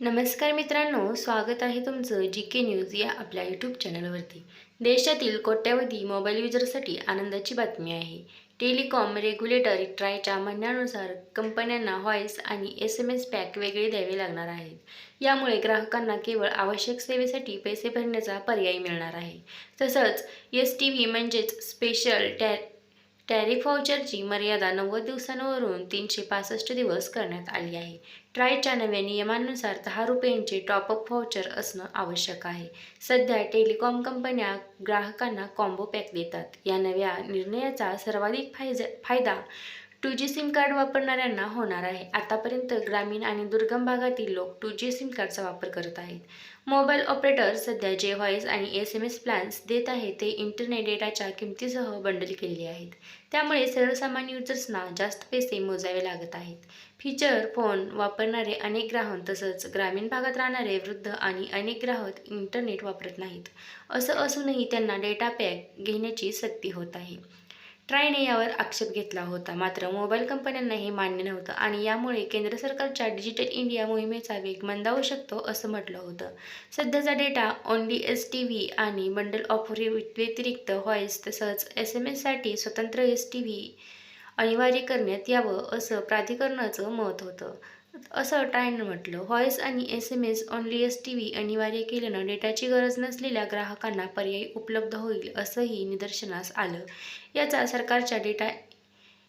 नमस्कार मित्रांनो स्वागत आहे तुमचं जी के न्यूज या आपल्या यूट्यूब चॅनलवरती देशातील कोट्यावधी मोबाईल युजरसाठी आनंदाची बातमी आहे. टेलिकॉम रेग्युलेटर ट्रायच्या म्हणण्यानुसार कंपन्यांना व्हॉईस आणि एस एम एस पॅक वेगळे द्यावे लागणार आहेत. यामुळे ग्राहकांना केवळ आवश्यक सेवेसाठी पैसे भरण्याचा पर्याय मिळणार आहे. तसंच एस टी व्ही म्हणजेच स्पेशल टॅ टॅरिफ व्हाउचरची मर्यादा नव्वद दिवसांवरून तीनशे पासष्ट दिवस करण्यात आली आहे. ट्रायच्या नव्या नियमांनुसार दहा रुपयांचे टॉपअप व्हाउचर असणं आवश्यक आहे. सध्या टेलिकॉम कंपन्या ग्राहकांना कॉम्बो पॅक देतात. या नव्या निर्णयाचा सर्वाधिक फायदा फायदा टू जी सिम कार्ड वापरणाऱ्यांना होणार आहे. आतापर्यंत ग्रामीण आणि दुर्गम भागातील लोक टू जी सिम कार्डचा वापर करत आहेत. मोबाईल ऑपरेटर सध्या जे व्हॉईस आणि एस एम एस प्लॅन्स देत आहे ते इंटरनेट डेटाच्या किमतीसह बंडल केलेले आहेत. त्यामुळे सर्वसामान्य युजर्सना जास्त पैसे मोजावे लागत आहेत. फीचर फोन वापरणारे अनेक ग्राहक तसंच ग्रामीण भागात राहणारे वृद्ध आणि अनेक ग्राहक इंटरनेट वापरत नाहीत. असं असूनही त्यांना डेटा पॅक घेण्याची सक्ती होत आहे. ट्रायने यावर आक्षेप घेतला होता. मात्र मोबाईल कंपन्यांना हे मान्य नव्हतं आणि यामुळे केंद्र सरकारच्या डिजिटल इंडिया मोहिमेचा वेग मंदावू शकतो असं म्हटलं होतं. सध्याचा data only S T V आणि बंडल ऑफर व्यतिरिक्त व्हॉईस तसंच एस एम एससाठी स्वतंत्र एस टी व्ही अनिवार्य करण्यात यावं असं प्राधिकरणाचं मत होतं. असं ट्रायनं म्हटलं. व्हॉईस आणि S M S only S T V अनिवार्य केल्यानं डेटाची गरज नसलेल्या ग्राहकांना पर्याय उपलब्ध होईल असंही निदर्शनास आलं. याचा सरकारच्या डेटा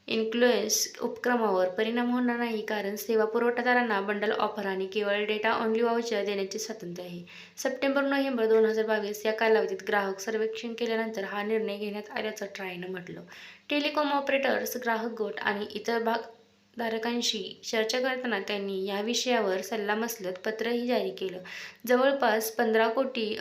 इन्फ्लुएन्स उपक्रमावर परिणाम होणार नाही कारण सेवा पुरवठादारांना बंडल ऑफर आणि केवळ डेटा ओनली वाउचर देण्याचे स्वातंत्र्य आहे. सप्टेंबर नोव्हेंबर दोन हजार बावीस या कालावधीत ग्राहक सर्वेक्षण केल्यानंतर हा निर्णय घेण्यात आल्याचं ट्रायनं म्हटलं. टेलिकॉम ऑपरेटर्स ग्राहक गट आणि इतर भाग धारकांशी चर्चा करताना त्यांनी या विषयावर सल्लामसलत पत्रही जारी केलं. जवळपास पंधरा कोटी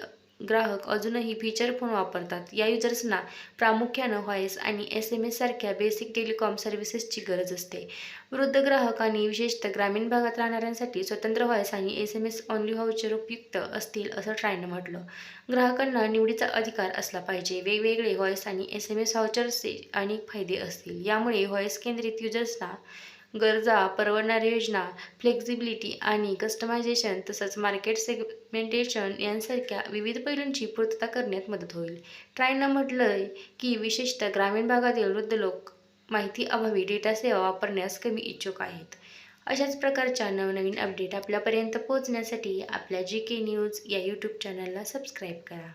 ग्राहक अजूनही फीचर फोन वापरतात. या युजर्सना प्रामुख्यानं व्हॉईस आणि एस एम एस सारख्या बेसिक टेलिकॉम सर्व्हिसेसची गरज असते. वृद्ध ग्राहक आणि विशेषतः ग्रामीण भागात राहणाऱ्यांसाठी स्वतंत्र व्हॉईस आणि S M S only voucher उपयुक्त असतील असं ट्रायनं म्हटलं. ग्राहकांना निवडीचा अधिकार असला पाहिजे. वेगवेगळे व्हॉईस आणि एस एम एस व्हाउचर्सचे अनेक फायदे असतील. यामुळे व्हॉईस केंद्रित युजर्सना गरजा परवडणाऱ्या योजना फ्लेक्झिबिलिटी आणि कस्टमायझेशन तसंच मार्केट सेगमेंटेशन यांसारख्या विविध पैलूंची पूर्तता करण्यात मदत होईल. ट्रायनं म्हटलंय की विशेषतः ग्रामीण भागातील वृद्ध लोक माहिती अभावी डेटा सेवा वापरण्यास कमी इच्छुक आहेत. अशाच प्रकारच्या नवनवीन अपडेट आपल्यापर्यंत पोहोचण्यासाठी आपल्या जी के न्यूज या यूट्यूब चॅनलला सबस्क्राईब करा.